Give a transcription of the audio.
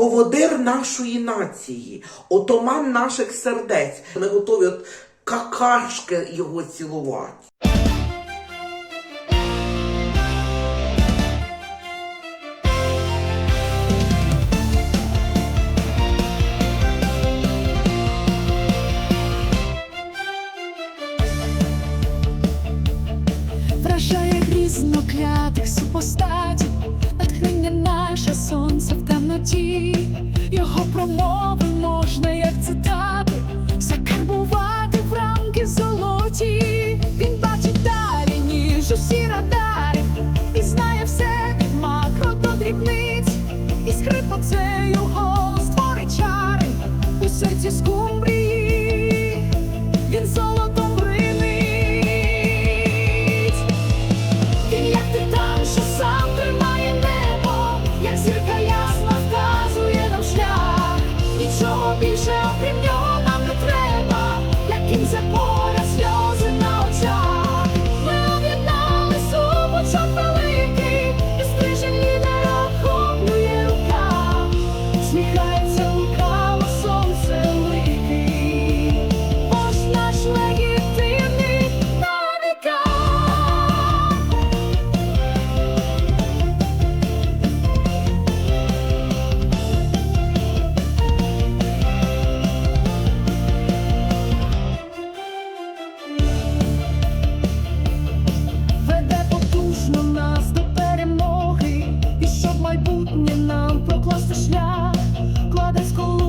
поводир нашої нації, отоман наших сердець. Ми готові от какашки його цілувати. Вражає грізно клятих супостат. житті, його промови можна, як цитати, закарбувати в рамки золоті. Він бачить далі, ніж усі радари, і знає все від макро до дрібниць, і скрипоцею голос творить чари у серці скумбрі. inside. Не нам прокласти шлях, кладе сколу.